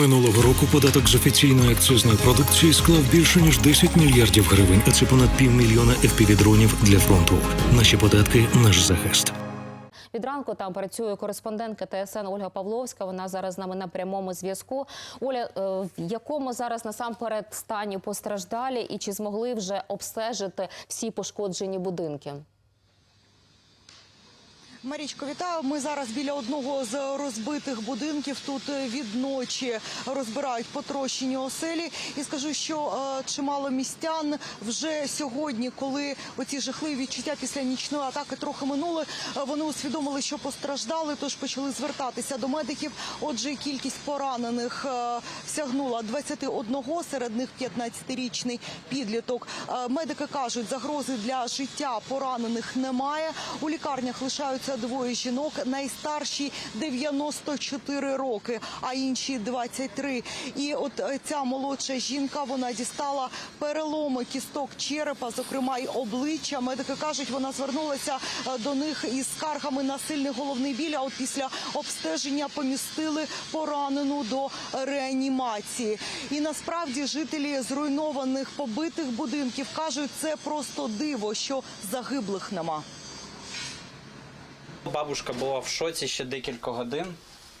Минулого року податок з офіційної акцизної продукції склав більше ніж 10 мільярдів гривень, а це понад півмільйона FPV-дронів для фронту. Наші податки наш захист. Від ранку там працює кореспондентка ТСН Ольга Павловська. Вона зараз з нами на прямому зв'язку. Оля, е, в якому зараз насамперед стані постраждалі, і чи змогли вже обстежити всі пошкоджені будинки? Марічко, вітаю. Ми зараз біля одного з розбитих будинків. Тут е, від ночі розбирають потрощені оселі. І скажу, що е, чимало містян вже сьогодні, коли оці жахливі відчуття після нічної атаки трохи минули, е, вони усвідомили, що постраждали, тож почали звертатися до медиків. Отже, кількість поранених е, сягнула 21, серед них 15-річний підліток. Медики кажуть, загрози для життя поранених немає. У лікарнях лишаються двоє жінок, найстарші 94 роки, а інші 23. І от е, ця молодша жінка вона дістала переломи кісток черепа, зокрема й обличчя. Медики кажуть, вона звернулася е, до них із скаргами на сильний головний біль. А от після обстеження помістили поранену до реанімації. І насправді жителі зруйнованих побитих будинків кажуть, це просто диво, що загиблих нема. Бабушка була в шоці ще декілька годин.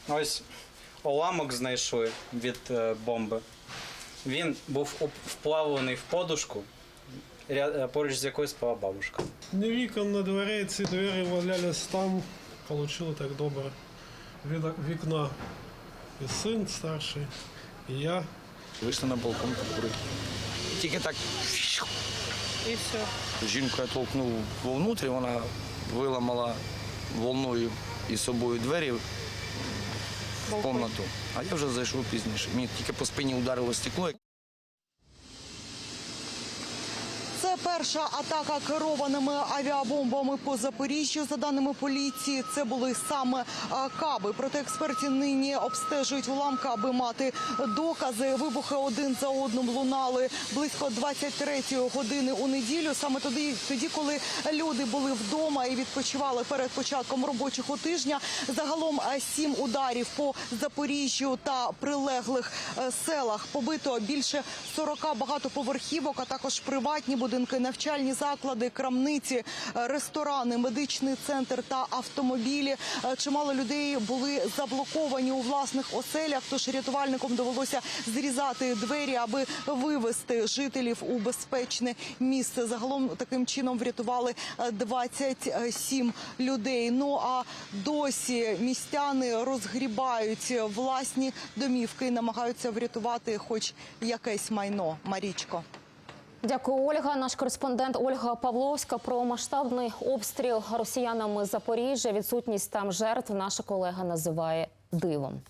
Ось уламок знайшли від е, бомби. Він був вплавлений в подушку, е, поруч з якою спала бабушка. Ні вікон на дверей, ці двері валялись там, получили так добре. Від вікна і син старший, і я. Вийшли на балкон покурити. Тільки так. І все. Жінку я толкнув вовнутрі, вона виламала волною і собою двері в кімнату. А я вже зайшов пізніше. Мені тільки по спині ударило стекло. Це перша атака керованими авіабомбами по Запоріжжю. За даними поліції, це були саме каби. Проте експерти нині обстежують уламки, аби мати докази. Вибухи один за одним лунали близько 23-ї години у неділю. Саме тоді, тоді, коли люди були вдома і відпочивали перед початком робочого тижня. Загалом сім ударів по Запоріжжю та прилеглих е, селах побито більше 40 багатоповерхівок, а також приватні будинки, навчальні заклади, крамниці, е, ресторани, медичний центр та автомобілі. Е, Чимало людей були заблоковані у власних оселях. Тож рятувальникам довелося зрізати двері, аби вивести жителів у безпечне місце. Загалом таким чином врятували е, 27 людей. Ну а досі містяни розгрібають власні домівки і намагаються врятувати, хоч якесь майно. Марічко. Дякую, Ольга. Наш кореспондент Ольга Павловська про масштабний обстріл росіянами Запоріжжя. Відсутність там жертв наша колега називає дивом.